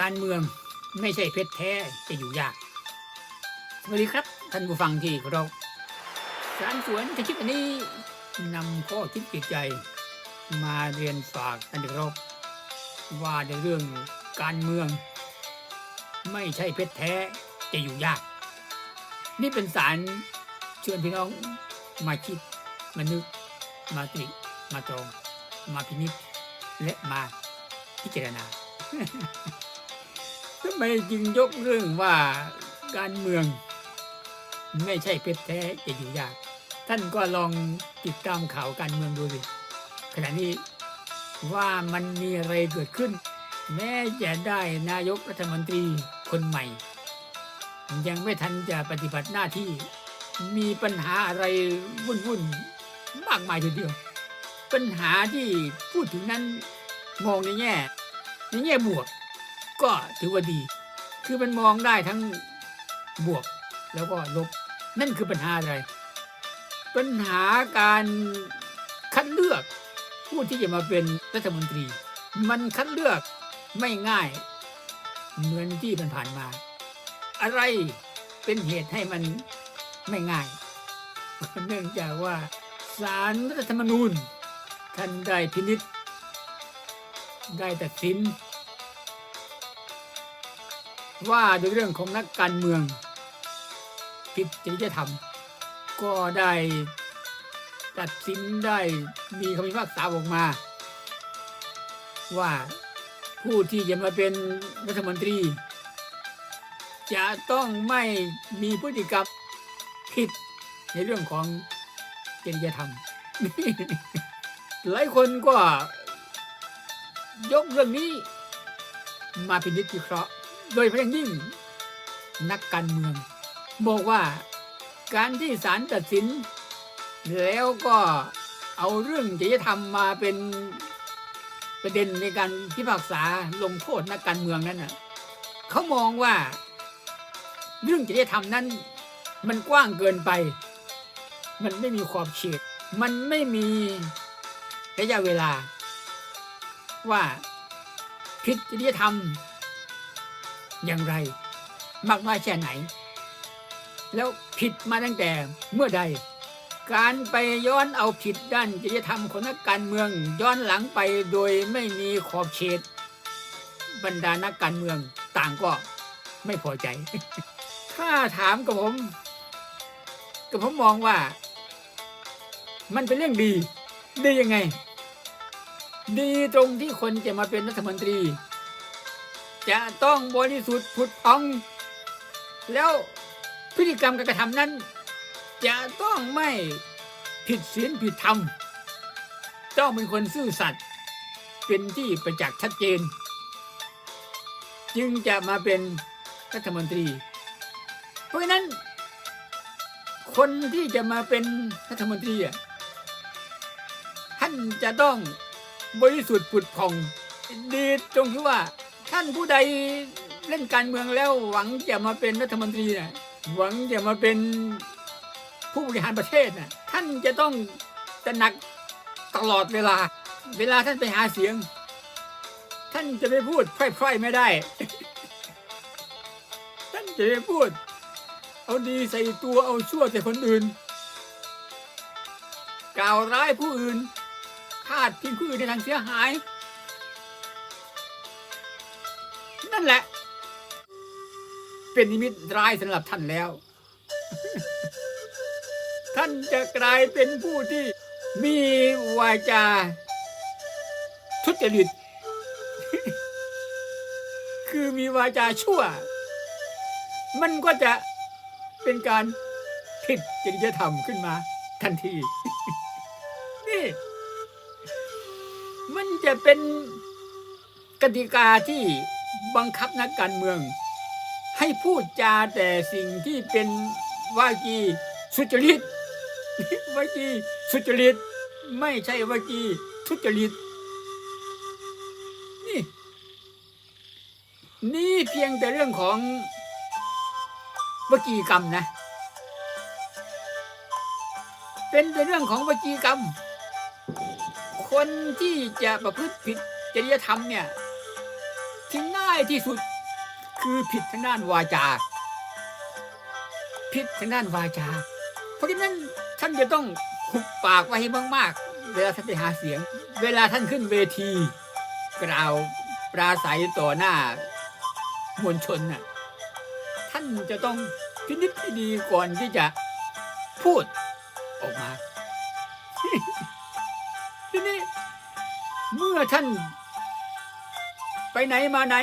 การเมืองไม่ใช่เพชรแท้จะอยู่ยาก สวัสดีครับ ท่านผู้ฟังที่เคารพสารสวนที่คิดวันนี้นำข้อคิดจิตใจ มาเรียนฝากท่านที่เคารพว่าในเรื่องการเมือง ไม่ใช่เพชรแท้จะอยู่ยาก นี่เป็นสารชวนพี่น้องมาคิดมานึก มาติมาตรง มาพินิจและมาพิจารณา ทำไมจึงยกเรื่องว่าการเมือง ไม่ใช่เพชรแท้จะอยู่ยาก ท่านก็ลองติดตามข่าวการเมืองดูสิขณะนี้ว่ามันมีอะไรเกิดขึ้น แม้จะได้นายกรัฐมนตรีคนใหม่ ยังไม่ทันจะปฏิบัติหน้าที่ มีปัญหาอะไรวุ่นๆมากมายทีเดียว ปัญหาที่พูดถึงนั้นมองในแง่ในแง่บวก ก็ถือว่าดี คือมันมองได้ทั้งบวกแล้วก็ลบ นั่นคือปัญหาอะไร ปัญหาการคัดเลือกผู้ที่จะมาเป็นรัฐมนตรี มันคัดเลือกไม่ง่าย เหมือนที่มันผ่านมา อะไรเป็นเหตุให้มันไม่ง่าย เนื่องจากว่าสารรัฐธรรมนูญท่านได้พินิษได้ตัดสิน ว่าในเรื่องของนักการเมืองผิดจริยธรรม ก็ได้ตัดสินได้มีคำพิพากษาออกมา ว่าผู้ที่จะมาเป็นรัฐมนตรี จะต้องไม่มีพฤติกรรมผิดในเรื่องของจริยธรรม หลายคนก็ยกเรื่องนี้มาเป็นนิจวิเคราะห์ โดยเพาะอย่างยิ่ง นักการเมือง บอกว่าการที่ศาลตัดสิน แล้วก็เอาเรื่องจริยธรรมมาเป็นประเด็นในการพิพากษาลงโทษนักการเมืองนั้นน่ะเขามองว่า เรื่องจริยธรรมนั้น มันกว้างเกินไป มันไม่มีขอบเขตมันไม่มีระยะเวลา ว่าผิดจริยธรรม อย่างไร มากน้อยแค่ไหน แล้วผิดมาตั้งแต่เมื่อใด การไปย้อนเอาผิดด้านจริยธรรมของนักการเมือง ย้อนหลังไปโดยไม่มีขอบเขตบรรดานักการเมืองต่างก็ไม่พอใจ ถ้าถามกับผมกับผมมองว่า มันเป็นเรื่องดี ดียังไง ดีตรงที่คนจะมาเป็นรัฐมนตรี จะต้องบริสุทธิ์ผุดพอง แล้วพฤติกรรมการกระทำนั้น จะต้องไม่ผิดศีลผิดธรรมต้องเป็นคนซื่อสัตย์เป็นที่ประจักษ์ชัดเจน จึงจะมาเป็นรัฐมนตรี เพราะนั้น คนที่จะมาเป็นรัฐมนตรีอะท่านจะต้องบริสุทธิ์ผุดผ่องดีตรงที่ว่า ท่านผู้ใดเล่นการเมืองแล้วหวังจะมาเป็นรัฐมนตรีน่ะหวังจะมาเป็นผู้บริหารประเทศน่ะท่านจะต้องตระหนักตลอดเวลา เวลาท่านไปหาเสียง ท่านจะไปพูดพร่อยๆไม่ได้ ท่านจะไปพูด เอาดีใส่ตัวเอาชั่วใส่คนอื่น กล่าวร้ายผู้อื่นพาดพิงผู้อื่นในทางเสียหาย นั่นแหละ เป็นนิมิตร้ายสำหรับท่านแล้ว ท่านจะกลายเป็นผู้ที่มีวาจา ทุจริต คือมีวาจาชั่ว มันก็จะเป็นการผิดจริยธรรมขึ้นมาทันที นี่ มันจะเป็นกติกาที่ บังคับนักการเมือง ให้พูดจาแต่สิ่งที่เป็นวาจีสุจริตวาจีสุจริต ไม่ใช่วาจีทุจริต นี่ นี่เพียงแต่เรื่องของวจีกรรมนะ เป็นแต่เรื่องของวจีกรรม คนที่จะประพฤติผิดจริยธรรมเนี่ย ที่ง่ายที่สุดคือผิดทางด้านวาจา ผิดทางด้านวาจา เพราะฉะนั้นท่านจะต้องหุบปากไว้ให้มากๆ เวลาท่านไปหาเสียง เวลาท่านขึ้นเวที กล่าวปราศัยต่อหน้ามวลชนน่ะท่านจะต้องพินิจพิดีก่อนที่จะพูดออกมาทีนี้เมื่อท่าน ไปไหนมาไหน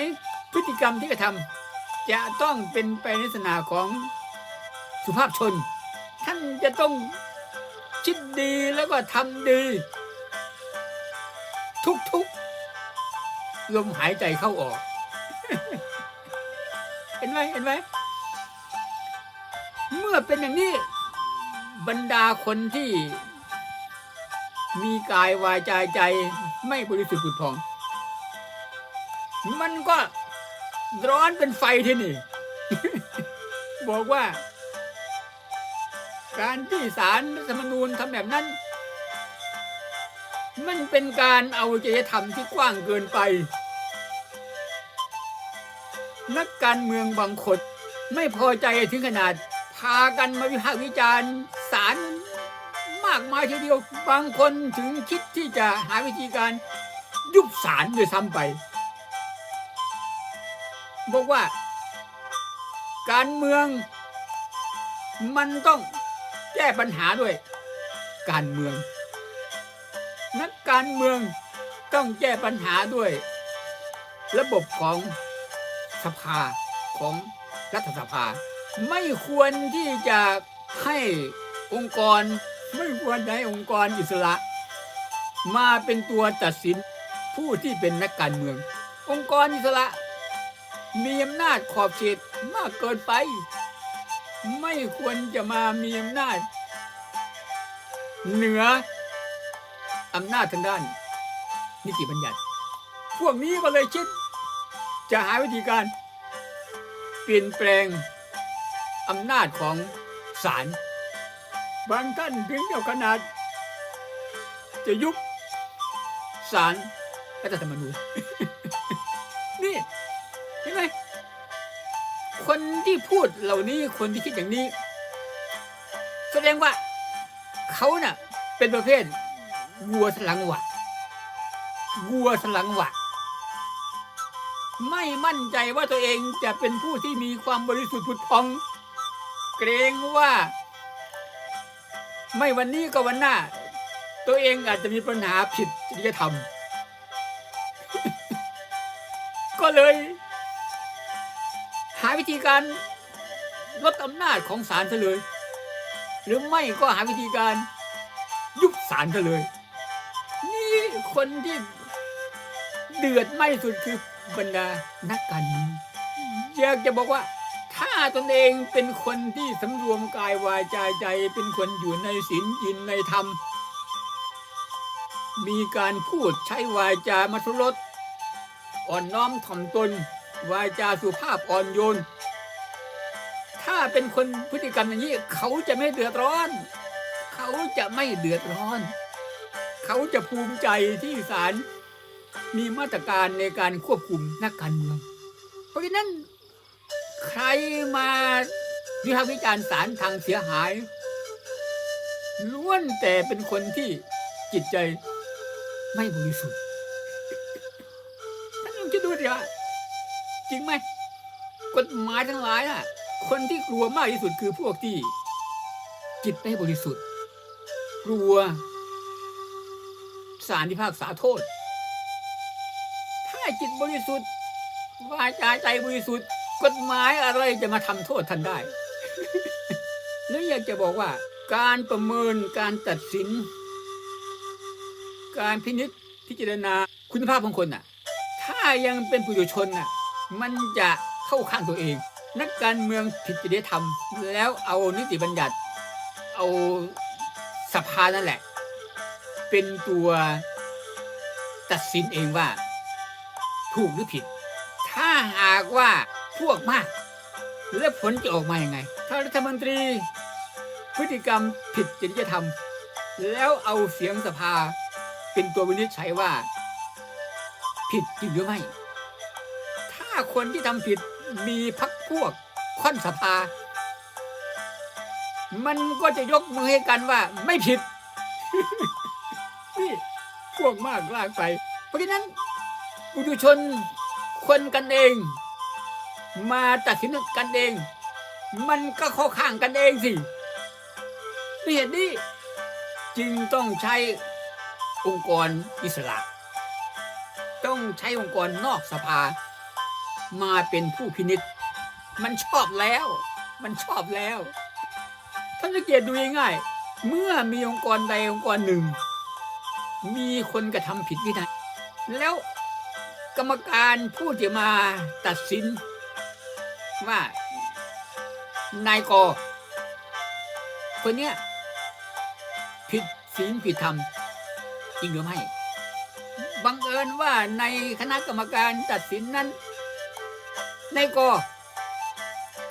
พฤติกรรมที่กระทำจะต้องเป็นไปในลักษณะของสุภาพชน ท่านจะต้องคิดดีแล้วก็ทำดี ทุกๆลมหายใจเข้าออก เห็นไหมเห็นไหมเมื่อเป็นอย่างนี้บรรดาคนที่มีกายวายใจใจไม่บริสุทธิ์ผุดผ่อง มันก็ร้อนเป็นไฟที่นี่ บอกว่า การที่ศาลรัฐธรรมนูญทำแบบนั้น มันเป็นการเอาจริยธรรมที่กว้างเกินไป นักการเมืองบางคนไม่พอใจถึงขนาด พากันมาวิพากษ์วิจารณ์ศาลมากมายทีเดียวบางคนถึงคิดที่จะหาวิธีการยุบศาลด้วยซ้ำไป บอกว่า การเมือง มันต้องแก้ปัญหาด้วย การเมือง นักการเมืองต้องแก้ปัญหาด้วย ระบบของสภาของรัฐสภา ไม่ควรที่จะให้องค์กร ไม่ควรให้องค์กรอิสระ มาเป็นตัวตัดสินผู้ที่เป็นนักการเมือง องค์กรอิสระ มีอำนาจขอบเขตมากเกินไป ไม่ควรจะมามีอำนาจ เหนืออำนาจทางด้าน นิติบัญญัติ พวกนี้ก็เลยคิด จะหาวิธีการ เปลี่ยนแปลงอำนาจของศาลบางท่านถึงกับขนาด จะยุบศาลรัฐธรรมนูญ พูดเหล่านี้คนที่คิดอย่างนี้ แสดงว่าเขาน่ะ เป็นประเภทวัวสลังหวะวัวสลังหวะไม่มั่นใจว่าตัวเองจะเป็นผู้ที่มีความบริสุทธิ์ผุดพอง เกรงว่า ไม่วันนี้ก็วันหน้า ตัวเองอาจจะมีปัญหาผิดจริยธรรม ก็เลย วิธีการลดอำนาจของศาลซะเลย หรือไม่ก็หาวิธีการยุบศาลซะเลย นี่คนที่เดือดไม่สุดคือบรรดานักการเมืองอยากจะบอกว่า ถ้าตนเองเป็นคนที่สำรวมกายวาจาใจ เป็นคนอยู่ในศีลยินในธรรม มีการพูดใช้วาจามัทุรสอ่อนน้อมถ่อมตน วาจาสุภาพอ่อนโยน ถ้าเป็นคนพฤติกรรมอย่างนี้ เขาจะไม่เดือดร้อน เขาจะไม่เดือดร้อน เขาจะภูมิใจที่ศาลมีมาตรการในการควบคุมนักการเมือง เพราะฉะนั้น ใครมาวิพากษ์วิจารณ์ศาลทางเสียหาย ล้วนแต่เป็นคนที่จิตใจไม่บริสุทธิ์ จริงไหมกฎหมายทั้งหลายน่ะ คนที่กลัวมากที่สุดคือพวกที่ จิตไม่บริสุทธิ์ กลัวสารพิพากษาโทษ ถ้าจิตบริสุทธิ์วาจาใจบริสุทธิ์ กฎหมายอะไรจะมาทำโทษท่านได้ แล้วอยากจะบอกว่า การประเมินการตัดสิน การพินิจพิจารณาคุณภาพของคนน่ะ ถ้ายังเป็นปุถุชนน่ะ มันจะเข้าข้างตัวเอง นักการเมืองผิดจริยธรรม แล้วเอานิติบัญญัติ เอาสภานั่นแหละ เป็นตัวตัดสินเองว่า ถูกหรือผิด ถ้าหากว่าพวกมาก แล้วผลจะออกมาอย่างไง ถ้ารัฐมนตรีพฤติกรรมผิดจริยธรรม แล้วเอาเสียงสภาเป็นตัววินิจฉัยว่า ผิดจริงหรือไม่ คนที่ทำผิดมีพักพวกค่อนสภา มันก็จะยกมือให้กันว่าไม่ผิด นี่พวกมากลากไป เพราะฉะนั้นปุถุชนคนกันเอง มาตัดสินกันเอง มันก็เข้าข้างกันเองสิเหตุนี้จึงต้องใช้องค์กรอิสระ ต้องใช้องค์กรนอกสภา มาเป็นผู้พินิษมันชอบแล้ว มันชอบแล้ว ท่านสังเกตดูง่ายๆเมื่อมีองค์กรใดองค์กรหนึ่ง มีคนกระทำผิดวินัยแล้วกรรมการผู้ที่มาตัดสิน ว่านายกอคนเนี้ยผิดศีลผิดธรรม จริงหรือไม่ บังเอิญว่าในคณะกรรมการตัดสินนั้น นายก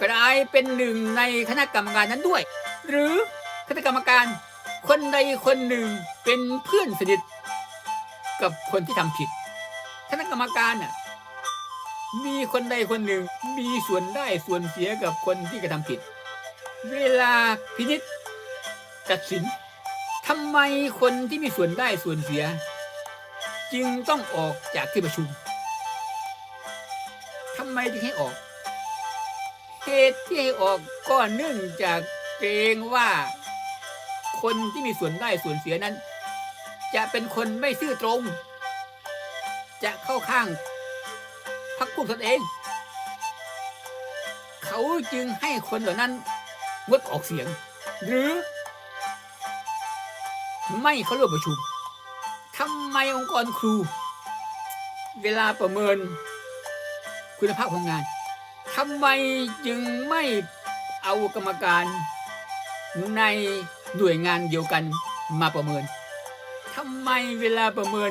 กลายเป็นหนึ่งในคณะกรรมการนั้นด้วย หรือคณะกรรมการ คนใดคนหนึ่งเป็นเพื่อนสนิทกับคนที่ทำผิดคณะกรรมการน่ะมีคนใดคนหนึ่งมีส่วนได้ส่วนเสียกับคนที่กระทำผิด เวลาพินิษตัดสินทำไมคนที่มีส่วนได้ส่วนเสีย จึงต้องออกจากที่ประชุม ทำไมถึงให้ออก เหตุที่ให้ออกก็เนื่องจากเกรงว่า คนที่มีส่วนได้ส่วนเสียนั้น จะเป็นคนไม่ซื่อตรง จะเข้าข้างพรรคพวกตนเอง เขาจึงให้คนเหล่านั้นงดออกเสียง หรือ ไม่เข้าร่วมประชุมทำไมองค์กรครู เวลาประเมิน คุณภาพของงานทำไมจึงไม่เอากรรมการในหน่วยงานเดียวกันมาประเมินทำไมเวลาประเมิน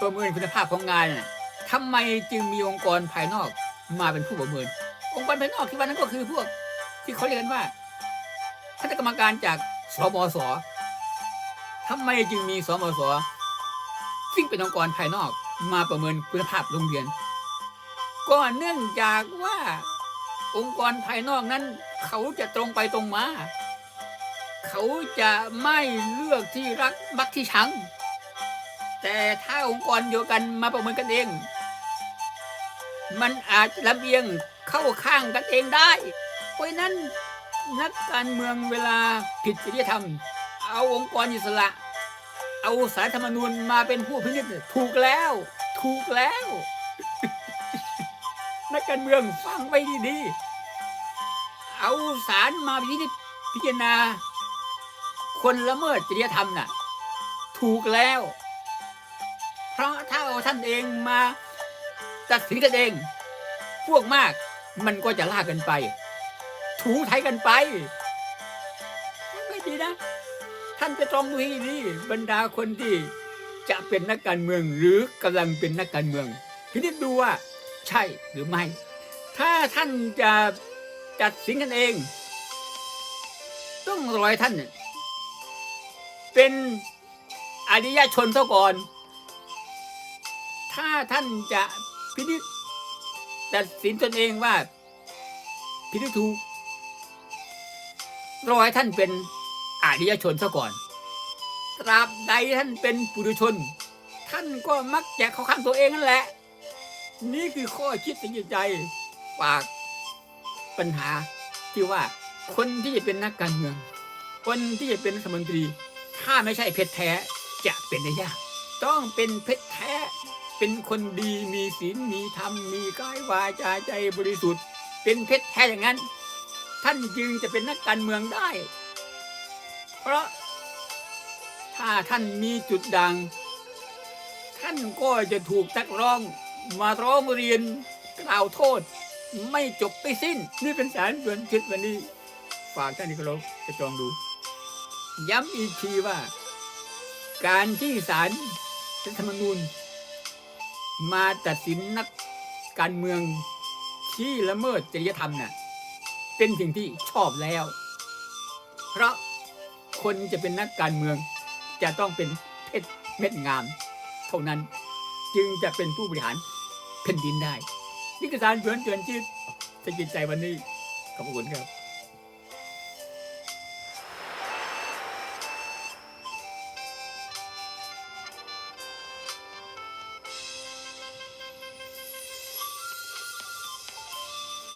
ประเมินคุณภาพของงานทำไมจึงมีองค์กรภายนอกมาเป็นผู้ประเมิน องค์กรภายนอกที่ว่านั้นก็คือพวกที่เขาเรียกกันว่าคณะกรรมการจากสมสทำไมจึงมีสมสซึ่งเป็นองค์กรภายนอกมาประเมินคุณภาพโรงเรียน ก็เนื่องจากว่า องค์กรภายนอกนั้น เขาจะตรงไปตรงมา เขาจะไม่เลือกที่รักมักที่ชัง แต่ถ้าองค์กรเดียวกันมาประเมินกันเอง มันอาจลำเอียงเข้าข้างกันเองได้ เพราะนั้นนักการเมืองเวลาผิดจริยธรรม เอาองค์กรอิสระ เอาสารธรรมนูญมาเป็นผู้พินิจถูกแล้ว ถูกแล้ว นักการเมืองฟังไว้ดีๆ เอาสารมาพินิจพิจารณา คนละเมิดจริยธรรมน่ะ ถูกแล้ว เพราะถ้าเอาท่านเองมาตัดสินกันเอง พวกมากมันก็จะลากกันไป ถูไทยกันไปไม่ดีนะ ท่านจะตรองดูให้ดีบรรดาคนที่จะเป็นนักการเมืองหรือกำลังเป็นนักการเมืองพินิจดูว่า ใช่หรือไม่ ถ้าท่านจะตัดสินกันเอง ต้องรอยท่าน เป็นอริยชนซะก่อน ถ้าท่านจะพินิจตัดสินตนเองว่าพินิจถูกรอให้ท่านเป็นอริยชนซะก่อน ตราบใดท่านเป็นปุถุชน ท่านก็มักจะเข้าข้างตัวเองนั่นแหละ นี่คือข้อคิดในใจฝากปัญหาที่ว่าคนที่จะเป็นนักการเมือง คนที่จะเป็นรัฐมนตรี ถ้าไม่ใช่เพชรแท้จะเป็นได้ยาก ต้องเป็นเพชรแท้ เป็นคนดีมีศีลมีธรรมมีกายวาจาใจบริสุทธิ์ เป็นเพชรแท้อย่างนั้น ท่านจึงจะเป็นนักการเมืองได้ เพราะถ้าท่านมีจุดด่างท่านก็จะถูกตักร้อง มาร้องเรียนกล่าวโทษ ไม่จบไปสิ้น นี่เป็นสารส่วนคิดวันนี้ ฝากท่านที่เคารพจะจองดู ย้ำอีกทีว่า การที่ศาลรัฐธรรมนูญ มาตัดสินนักการเมืองที่ละเมิดจริยธรรมน่ะเป็นสิ่งที่ชอบแล้ว เพราะคนจะเป็นนักการเมือง จะต้องเป็นเพชรเม็ดงาม เท่านั้นจึงจะเป็นผู้บริหาร แผ่นดินได้ นี่คือสารเตือนเตือนชีวิตสะกิดใจวันนี้ ขอบคุณครับ